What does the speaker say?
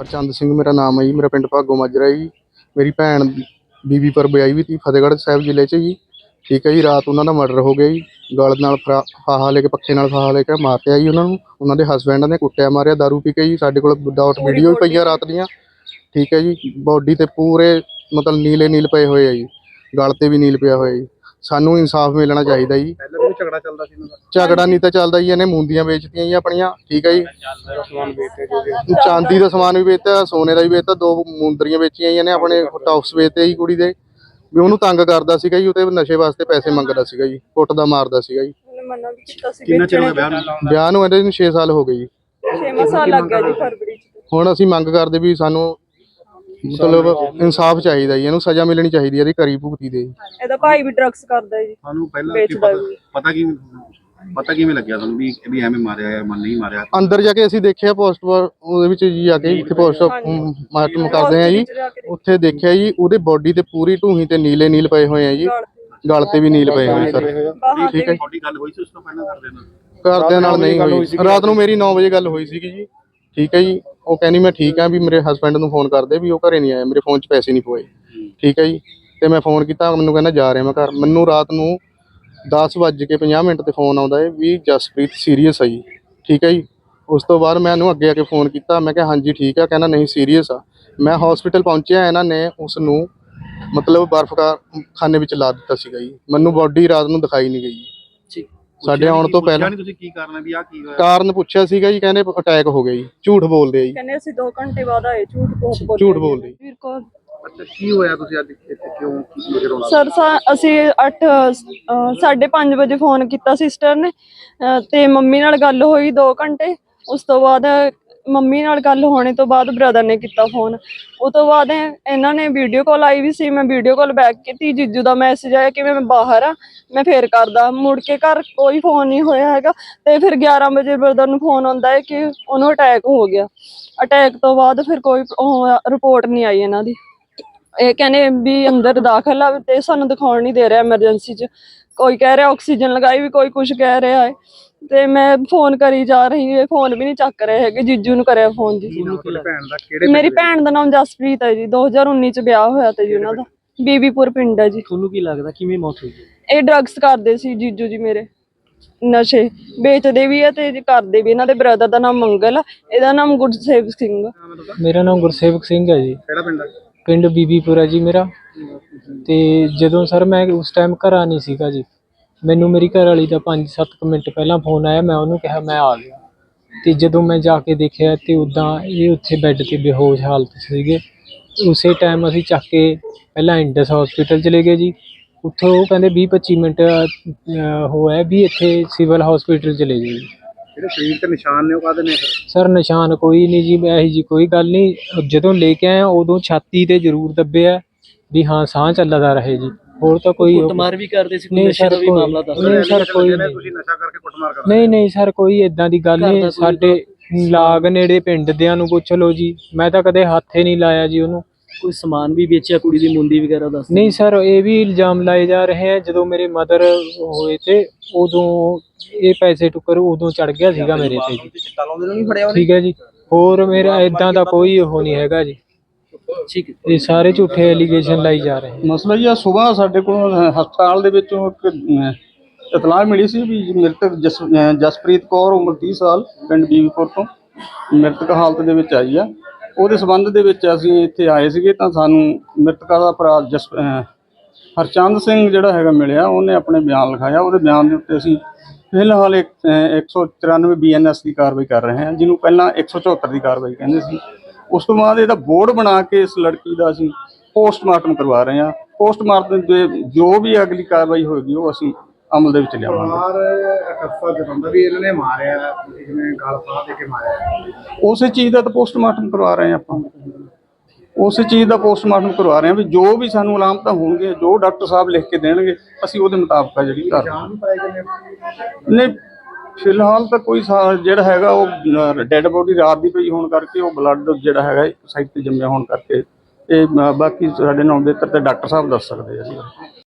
ਹਰਚੰਦ ਸਿੰਘ ਮੇਰਾ ਨਾਮ ਹੈ ਜੀ ਮੇਰਾ ਪਿੰਡ ਭਾਗੋ ਮਾਜਰਾ ਜੀ। ਮੇਰੀ ਭੈਣ ਬੀਬੀ ਪਰ ਵਿਆਹੀ ਵੀ ਤੀ ਫਤਿਹਗੜ੍ਹ ਸਾਹਿਬ ਜ਼ਿਲ੍ਹੇ 'ਚ ਜੀ। ਠੀਕ ਹੈ ਜੀ ਰਾਤ ਉਹਨਾਂ ਦਾ ਮਰਡਰ ਹੋ ਗਿਆ ਜੀ। ਗਲ ਨਾਲ ਫਰਾ- ਫਾਹਾ ਲੈ ਕੇ ਪੱਖੇ ਨਾਲ ਫਾਹਾ ਲੈ ਕੇ ਮਾਰਿਆ ਜੀ ਉਹਨਾਂ ਨੂੰ। ਉਹਨਾਂ ਦੇ ਹਸਬੈਂਡ ਨੇ ਕੁੱਟਿਆ ਮਾਰਿਆ ਦਾਰੂ ਪੀ ਕੇ ਜੀ। ਸਾਡੇ ਕੋਲ ਵਿਦਆਊਟ ਵੀਡੀਓ ਵੀ ਪਈਆਂ ਰਾਤ ਦੀਆਂ। ਠੀਕ ਹੈ ਜੀ ਬੋਡੀ ਤੇ ਪੂਰੇ ਮਤਲਬ ਨੀਲੇ ਨੀਲ ਪਏ ਹੋਏ ਆ ਜੀ। ਗਲ ਤੇ ਵੀ ਨੀਲ ਪਿਆ ਹੋਇਆ ਜੀ। ਸਾਨੂੰ ਇਨਸਾਫ ਮਿਲਣਾ ਚਾਹੀਦਾ ਜੀ। ਝਗੜਾ ਚੱਲਦਾ ਸੀ ਇਹਨਾਂ ਦਾ? ਝਗੜਾ ਨਹੀਂ ਤਾਂ ਚੱਲਦਾ ਜੀ ਇਹਨੇ ਮੁੰਦੀਆਂ ਵੇਚਤੀਆਂ ਜੀ ਆਪਣੀਆਂ ਠੀਕ ਹੈ ਜੀ। ਸਮਾਨ ਵੇਚਦੇ ਜੋ ਵੀ ਚਾਂਦੀ ਦਾ ਸਮਾਨ ਵੀ ਵੇਚਤਾ ਸੋਨੇ ਦਾ ਵੀ ਵੇਚਤਾ ਦੋ ਮੁੰਦਰੀਆਂ ਵੇਚੀਆਂ ਜੀ ਇਹਨੇ ਆਪਣੇ ਟੌਪਸ ਵੇਚਤੇ ਜੀ ਕੁੜੀ ਦੇ। ਵੀ ਉਹਨੂੰ ਤੰਗ ਕਰਦਾ ਸੀਗਾ ਜੀ ਉਹ ਤੇ ਨਸ਼ੇ ਵਾਸਤੇ ਪੈਸੇ ਮੰਗਦਾ ਸੀਗਾ ਜੀ ਕੁੱਟਦਾ ਮਾਰਦਾ ਸੀਗਾ ਜੀ। ਉਹਨੇ ਮਨਾ ਵੀ ਕੀਤਾ ਸੀ ਕਿੰਨਾ ਚਿਰ ਹੋ ਗਿਆ ਵਿਆਹ ਨੂੰ? ਵਿਆਹ ਨੂੰ ਇਹਦੇ ਨੂੰ 6 ਸਾਲ ਹੋ ਗਏ ਜੀ। 6 ਸਾਲ ਲੱਗ ਗਿਆ ਜੀ ਫਰਵਰੀ ਚ। ਹੁਣ ਅਸੀਂ ਮੰਗ ਕਰਦੇ ਵੀ ਸਾਨੂੰ ਮਤਲਬ ਇਨਸਾਫ ਚਾਹੀਦਾ। ਜੀ ਇਹਨੂੰ ਸਜ਼ਾ ਮਿਲਣੀ ਚਾਹੀਦੀ ਹੈ ਇਹਦੀ ਕਰੀ ਭੁਗਤੀ ਦੇ ਜੀ। ਇਹਦਾ ਭਾਈ ਵੀ ਡਰੱਗਸ ਕਰਦਾ ਜੀ। ਤੁਹਾਨੂੰ ਪਹਿਲਾਂ ਕੀ ਵੇਚਦਾ ਪਤਾ ਵੀ। ਪਤਾ ਕੀ ਪਤਾ ਕਿਵੇਂ ਲੱਗਿਆ ਤੁਹਾਨੂੰ ਵੀ ਵੀ ਐਵੇਂ ਮਾਰਿਆ ਹੈ ਮਨ ਨਹੀਂ ਮਾਰਿਆ? ਅੰਦਰ ਜਾ ਕੇ ਅਸੀਂ ਦੇਖਿਆ ਪੋਸਟ ਉਹਦੇ ਵਿੱਚ ਜੀ ਆ ਕੇ ਇੱਥੇ ਪੋਸਟ ਮਾਰਟਮ ਕਰਦੇ ਆ ਜੀ। ਉੱਥੇ ਦੇਖਿਆ ਜੀ ਉਹਦੇ ਬੋਡੀ ਤੇ ਪੂਰੀ ਢੂਹੀ ਤੇ ਨੀਲੇ ਨੀਲ ਪਏ ਹੋਏ ਆ ਜੀ। ਗਲ ਤੇ। ਵੀ ਨੀਲ ਪਏ ਹੋਏ ਸਰ। ਬਾਹਰ ਠੀਕ ਹੈ ਜੀ। ਤੁਹਾਡੀ ਗੱਲ ਹੋਈ ਸੀ ਉਸ ਤੋਂ ਪਹਿਲਾਂ ਕਰਦੇ ਨਾਲ? ਘਰਦਿਆਂ ਨਾਲ ਨਹੀਂ ਹੋਈ। ਰਾਤ ਨੂੰ ਮੇਰੀ 9 ਵਜੇ ਗੱਲ ਹੋਈ ਸੀਗੀ ਜੀ। ਠੀਕ ਹੈ ਜੀ? ਉਹ ਕਹਿੰਦੀ ਮੈਂ ਠੀਕ ਆ ਵੀ ਮੇਰੇ ਹਸਬੰਡ ਨੂੰ ਫੋਨ ਕਰਦੇ ਵੀ ਉਹ ਘਰੇ ਨਹੀਂ ਆਇਆ ਮੇਰੇ ਫੋਨ 'ਚ ਪੈਸੇ ਨਹੀਂ ਪਏ। ਠੀਕ ਹੈ ਜੀ? ਤੇ ਮੈਂ ਫੋਨ ਕੀਤਾ ਮੈਨੂੰ ਕਹਿੰਦਾ ਜਾ ਰਿਹਾ ਮੈਂ ਘਰ। ਮੈਨੂੰ ਰਾਤ ਨੂੰ 10:50 ਮਿੰਟ ਤੇ ਫੋਨ ਆਉਂਦਾ ਹੈ ਵੀ ਜਸਪ੍ਰੀਤ ਸੀਰੀਅਸ ਆ ਜੀ। ਠੀਕ ਹੈ ਜੀ? ਉਸ ਤੋਂ ਬਾਅਦ ਮੈਂ ਇਹਨੂੰ ਅੱਗੇ ਆ ਕੇ ਫੋਨ ਕੀਤਾ ਮੈਂ ਕਿਹਾ ਹਾਂਜੀ ਠੀਕ ਆ ਕਹਿੰਦਾ ਨਹੀਂ ਸੀਰੀਅਸ ਆ। ਮੈਂ ਹਸਪੀਟਲ ਪਹੁੰਚਿਆ ਇਹਨਾਂ ਨੇ ਉਸ ਨੂੰ ਮਤਲਬ ਬਰਫ਼ ਖਾਨੇ ਵਿੱਚ ਲਾ ਦਿੱਤਾ ਸੀਗਾ ਜੀ। ਮੈਨੂੰ ਬੋਡੀ ਰਾਤ ਨੂੰ ਦਿਖਾਈ ਨਹੀਂ ਗਈ। ਸਾਡੇ ਆਉਣ ਤੋਂ ਪਹਿਲਾਂ ਨਹੀਂ ਤੁਸੀਂ ਕੀ ਕਰਨਾ ਵੀ ਆ ਕੀ ਹੋਇਆ? ਕਾਰਨ ਪੁੱਛਿਆ ਸੀਗਾ ਜੀ ਕਹਿੰਦੇ ਅਟੈਕ ਹੋ ਗਿਆ ਜੀ ਝੂਠ ਬੋਲਦੇ ਆ ਜੀ। ਕਹਿੰਦੇ ਅਸੀਂ 2 ਘੰਟੇ ਬਾਅਦ ਆਏ ਝੂਠ ਬਹੁਤ ਬੋਲ ਝੂਠ ਬੋਲਦੇ ਵੀਰ ਕੌਰ ਅੱਛਾ ਕੀ ਹੋਇਆ ਤੁਸੀਂ ਅੱਜ ਇੱਥੇ? ਕਿਉਂ ਕੀ ਵਜ੍ਹਾ ਰੋਣਾ ਸਰ ਸਾ- ਅਸੀਂ 8 5:30 ਵਜੇ ਫੋਨ ਕੀਤਾ ਸਿਸਟਰ ਨੇ ਅਹ, ਤੇ ਮੰਮੀ ਨਾਲ ਗੱਲ ਹੋਈ 2 ਘੰਟੇ ਉਸ ਤੋਂ ਬਾਅਦ ਮੰਮੀ ਨਾਲ ਗੱਲ ਹੋਣੇ ਤੋਂ ਬਾਅਦ ਬ੍ਰਦਰ ਨੇ ਕੀਤਾ ਫੋਨ ਉਹ ਤੋਂ ਬਾਅਦ ਇਹਨਾਂ ਨੇ ਵੀਡੀਓ ਕਾਲ ਆਈ ਵੀ ਸੀ। ਮੈਂ ਵੀਡੀਓ ਕਾਲ ਬੈਕ ਕੀਤੀ। ਜੀਜੂ ਦਾ ਮੈਸੇਜ ਆਇਆ ਕਿ ਮੈਂ ਬਾਹਰ ਆ, ਮੈਂ ਫੇਰ ਕਰਦਾ। ਮੁੜ ਕੇ ਘਰ ਕੋਈ ਫੋਨ ਨਹੀਂ ਹੋਇਆ ਹੈਗਾ। ਤੇ ਫਿਰ 11 ਵਜੇ ਬ੍ਰਦਰ ਨੂੰ ਫੋਨ ਆਉਂਦਾ ਹੈ ਕਿ ਉਹਨੂੰ ਅਟੈਕ ਹੋ ਗਿਆ। ਅਟੈਕ ਤੋਂ ਬਾਅਦ ਫਿਰ ਕੋਈ ਰਿਪੋਰਟ ਨਹੀਂ ਆਈ ਇਹਨਾਂ ਦੀ। ਇਹ ਕਹਿੰਦੇ ਵੀ ਅੰਦਰ ਦਾਖਲ ਆ ਤੇ ਸਾਨੂੰ ਦਿਖਾਉਣ ਨਹੀਂ ਦੇ ਰਿਹਾ ਐਮਰਜੈਂਸੀ 'ਚ। ਕੋਈ ਕਹਿ ਰਿਹਾ ਆਕਸੀਜਨ ਲਗਾਈ ਵੀ ਕੋਈ ਕੁਝ ਕਹਿ ਰਿਹਾ ਹੈ। ਤੇ ਮੈਂ ਫੋਨ ਕਰੀ ਜਾ ਰਹੀ ਹਾਂ ਫੋਨ ਵੀ ਨਹੀਂ ਚੱਕ ਰਹੇ ਹੈਗੇ ਜੀਜੂ ਨੂੰ ਕਰਿਆ ਫੋਨ ਜੀ। ਤੁਹਾਡੀ ਭੈਣ ਦਾ ਕਿਹੜੇ ਮੇਰੀ ਭੈਣ ਦਾ ਨਾਮ ਜਸਪ੍ਰੀਤ ਹੈ ਜੀ 2019 ਚ ਵਿਆਹ ਹੋਇਆ ਤੇ ਜੀ ਉਹਨਾਂ ਦਾ ਬੀਬੀਪੁਰ ਪਿੰਡ ਹੈ ਜੀ। ਤੁਹਾਨੂੰ ਕੀ ਲੱਗਦਾ ਕਿਵੇਂ ਮੌਤ ਹੋਈ? ਇਹ ਡਰੱਗਸ ਕਰਦੇ ਸੀ ਜੀਜੂ ਜੀ ਮੇਰੇ ਨਸ਼ੇ ਵੇਚਦੇ ਵੀ ਆ ਤੇ ਜੀ ਕਰਦੇ ਵੀ ਇਹਨਾਂ ਦੇ ਬ੍ਰਦਰ ਦਾ ਨਾਮ ਮੰਗਲ ਆ ਇਹਦਾ ਨਾਮ ਗੁਰਸੇਵ ਸਿੰਘ ਆ। ਮੇਰਾ ਨਾਮ ਗੁਰਸੇਵਕ ਸਿੰਘ ਹੈ ਜੀ। ਕਿਹੜਾ ਪਿੰਡ ਹੈ ਪਿੰਡ ਬੀਬੀਪੁਰਾ ਜੀ ਮੇਰਾ। ਤੇ ਜਦੋਂ ਸਰ ਮੈਂ ਉਸ ਟਾਈਮ ਘਰਾਂ ਨਹੀਂ ਸੀਗਾ ਜੀ ਮੈਨੂੰ ਮੇਰੀ ਘਰ ਵਾਲੀ ਦਾ 5-7 ਮਿੰਟ ਪਹਿਲਾਂ ਫੋਨ ਆਇਆ ਮੈਂ ਉਹਨੂੰ ਕਿਹਾ ਮੈਂ ਆ ਗਿਆ। ਤੇ ਜਦੋਂ ਮੈਂ ਜਾ ਕੇ ਦੇਖਿਆ ਤੇ ਉਦਾਂ ਇਹ ਉੱਥੇ ਬੈੱਡ ਤੇ ਬੇਹੋਸ਼ ਹਾਲਤ ਸੀਗੇ। ਉਸੇ ਟਾਈਮ ਅਸੀਂ ਚੱਕ ਕੇ ਪਹਿਲਾਂ ਇੰਡਸ ਹਸਪੀਟਲ ਚਲੇ ਗਏ ਜੀ। ਉੱਥੋਂ ਉਹ ਕਹਿੰਦੇ 20-25 ਮਿੰਟ ਅਹ, ਹੋਇਆ ਵੀ ਇੱਥੇ ਸਿਵਲ ਹਸਪੀਟਲ ਚਲੇ ਜਾਓ ਜੀ। ਜਿਹੜੇ ਸਰੀਰ ਤੇ ਨਿਸ਼ਾਨ ਨੇ ਉਹ ਕਾਹਦੇ ਨੇ ਫਿਰ? ਸਰ ਨਿਸ਼ਾਨ ਕੋਈ ਨਹੀਂ ਜੀ ਇਹੀ ਜੀ ਕੋਈ ਗੱਲ ਨਹੀਂ। ਜਦੋਂ ਲੈ ਕੇ ਆਇਆ ਉਦੋਂ ਛਾਤੀ ਤੇ ਜ਼ਰੂਰ ਦੱਬਿਆ ਵੀ ਹਾਂ ਸਾਹ ਚੱਲਦਾ ਰਹੇ ਜੀ। ਹੋਰ ਤਾਂ ਕੋਈ ਕੁੱਟਮਾਰ ਵੀ ਕਰਦੇ ਸੀ ਕੋਈ ਨਹੀਂ ਨਸ਼ੇ ਸਰ ਦਾ ਵੀ ਕੋਈ ਮਾਮਲਾ ਦੱਸ ਨਹੀਂ ਸਰ ਕੋਈ ਨਹੀਂ। ਤੁਸੀਂ ਨਸ਼ਾ ਕਰਕੇ ਕੁੱਟਮਾਰ ਕਰਦੇ ਨਹੀਂ ਨਹੀਂ ਸਰ ਕੋਈ ਇਦਾਂ ਦੀ ਗੱਲ ਨਹੀਂ। ਕੋਈ ਸਾਡੇ ਲਾਗ ਨੇੜੇ ਪਿੰਡ ਦਿਆਂ ਨੂੰ ਪੁੱਛ ਲਓ ਜੀ। ਮੈਂ ਤਾਂ ਕਦੇ ਹੱਥ ਹੀ ਨਹੀਂ ਲਾਇਆ ਜੀ ਉਹਨੂੰ। ਕੋਈ ਸਮਾਨ ਵੀ ਵੇਚਿਆ ਕੁੜੀ ਦੀ ਮੁੰਦੀ ਵਗੈਰਾ ਦੱਸ ਨਹੀਂ ਸਰ ਇਹ ਵੀ ਇਲਜ਼ਾਮ ਲਾਏ ਜਾ ਰਹੇ ਹੈ ਜਦੋਂ ਮੇਰੇ ਮਦਰ ਹੋਏ ਤੇ ਉਦੋਂ ਇਹ ਪੈਸੇ ਟੁੱਕਰ ਉਦੋਂ ਚੜ ਗਿਆ ਸੀਗਾ ਮੇਰੇ ਤੇ ਜੀ। ਠੀਕ ਹੈ ਜੀ। ਹੋਰ ਮੇਰਾ ਇਦਾਂ ਦਾ ਕੋਈ ਉਹ ਨਹੀਂ ਹੈਗਾ ਜੀ। ਠੀਕ ਹੈ ਇਹ ਸਾਰੇ ਝੂਠੇ ਐਲੀਗੇਸ਼ਨ ਲਾਈ ਜਾ ਰਹੇ। ਮਸਲਾ ਜੀ ਆ ਸਵੇਰ ਸਾਡੇ ਕੋਲ ਹਸਪਤਾਲ ਦੇ ਵਿੱਚੋਂ ਇੱਕ ਇਤਲਾਹ ਮਿਲੀ ਸੀ ਵੀ ਮ੍ਰਿਤਕ ਜਸ- ਜਸਪ੍ਰੀਤ ਕੌਰ ਉਮਰ 30 ਸਾਲ ਪਿੰਡ ਬੀਬੀਪੁਰ ਤੋਂ ਮ੍ਰਿਤਕ ਹਾਲਤ ਦੇ ਵਿੱਚ ਆਈ ਆ। ਉਹਦੇ ਸਬੰਧ ਦੇ ਵਿੱਚ ਅਸੀਂ ਇੱਥੇ ਆਏ ਸੀਗੇ ਤਾਂ ਸਾਨੂੰ ਮ੍ਰਿਤਕਾ ਦਾ ਭਰਾ ਜਸ ਹਰਚੰਦ ਸਿੰਘ ਜਿਹੜਾ ਹੈਗਾ ਮਿਲਿਆ ਉਹਨੇ ਆਪਣੇ ਬਿਆਨ ਲਿਖਾਇਆ। ਉਹਦੇ ਬਿਆਨ ਦੇ ਉੱਤੇ ਅਸੀਂ ਫਿਲਹਾਲ ਇੱਕ, ਅ, 194 ਬੀਐਨਐਸ ਦੀ ਕਾਰਵਾਈ ਕਰ ਰਹੇ ਹਾਂ ਜਿਹਨੂੰ ਪਹਿਲਾਂ 174 ਦੀ ਕਾਰਵਾਈ ਕਹਿੰਦੇ ਸੀ। ਉਸ ਤੋਂ ਬਾਅਦ ਇਹਦਾ ਬੋਰਡ ਬਣਾ ਕੇ ਇਸ ਲੜਕੀ ਦਾ ਅਸੀਂ ਪੋਸਟਮਾਰਟਮ ਕਰਵਾ ਰਹੇ ਹਾਂ। ਪੋਸਟਮਾਰਟਮ ਦੇ ਜੋ ਵੀ ਅਗਲੀ ਕਾਰਵਾਈ ਹੋਏਗੀ ਉਹ ਅਸੀਂ ਅਮਲ ਦੇ ਵਿੱਚ ਲਿਆਵਾਂਗੇ। ਪਰਿਵਾਰ ਅਕਸਰ ਜਤਾਉਂਦਾ ਵੀ ਇਹਨਾਂ ਨੇ ਮਾਰਿਆ ਜਿਵੇਂ ਗਲ ਫਾਹ ਦੇ ਕੇ ਮਾਰਿਆ। ਉਸੇ ਚੀਜ਼ ਦਾ ਤਾਂ ਪੋਸਟਮਾਰਟਮ ਕਰਵਾ ਰਹੇ ਹਾਂ ਆਪਾਂ। ਉਸੇ ਚੀਜ਼ ਦਾ ਪੋਸਟਮਾਰਟਮ ਕਰਵਾ ਰਹੇ ਹਾਂ ਵੀ ਜੋ ਵੀ ਸਾਨੂੰ ਅਲਾਮਤਾਂ ਹੋਣਗੇ ਜੋ ਡਾਕਟਰ ਸਾਹਿਬ ਲਿਖ ਕੇ ਦੇਣਗੇ ਅਸੀਂ ਉਹਦੇ ਮੁਤਾਬਕ ਆ ਜਿਹੜੀ ਕਰ ਜਾਨ ਪਾਏ ਕਿ ਨਹੀਂ ਫਿਲਹਾਲ ਤਾਂ ਕੋਈ ਸਾ- ਜਿਹੜਾ ਹੈਗਾ ਉਹ ਡੈੱਡ ਬੋਡੀ ਰਾਤ ਦੀ ਪਈ ਹੋਣ ਕਰਕੇ ਉਹ ਬਲੱਡ ਜਿਹੜਾ ਹੈਗਾ ਇੱਕ ਸਾਈਡ ਤੇ ਜੰਮਿਆ ਹੋਣ ਕਰਕੇ ਇਹ ਅ, ਬਾਕੀ ਸਾਡੇ ਨਾਲ ਬਿਹਤਰ ਤੇ ਡਾਕਟਰ ਸਾਹਿਬ ਦੱਸ ਸਕਦੇ ਆ ਜੀ।